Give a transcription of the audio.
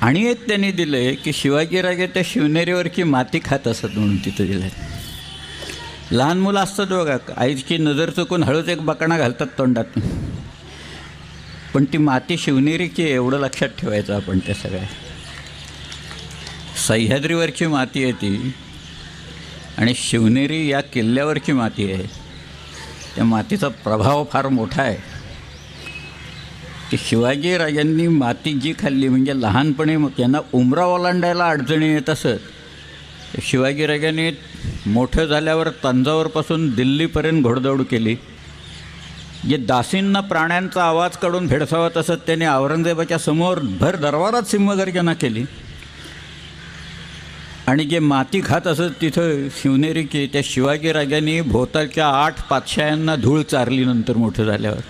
आणि एक त्यांनी दिलं आहे की शिवाजीराजे त्या शिवनेरीवरची माती खात असत म्हणून तिथं दिलं आहे लहान मुलं असतात बघा आईची नजर चुकून हळूच एक बकणा घालतात तोंडात पण ती माती शिवनेरीची आहे एवढं लक्षात ठेवायचं आपण त्या सगळ्या. सह्याद्रीवरची माती आहे ती आणि शिवनेरी या किल्ल्यावरची माती आहे. त्या मातीचा प्रभाव फार मोठा आहे. की शिवाजी राजांनी माती जी खाल्ली म्हणजे लहानपणी मग त्यांना उमरा ओलांडायला अडचणी येत असत. शिवाजीराजांनी मोठं झाल्यावर तंजावरपासून दिल्लीपर्यंत घोडदौड केली. जे दासींना प्राण्यांचा आवाज काढून भेडसावत असत त्याने औरंगजेबाच्या समोर भर दरबारात सिंहगर्जना केली. आणि जे माती खात असत तिथं शिवनेरीची त्या शिवाजीराजांनी भोवतालच्या आठ पातशायांना धूळ चारली नंतर मोठं झाल्यावर.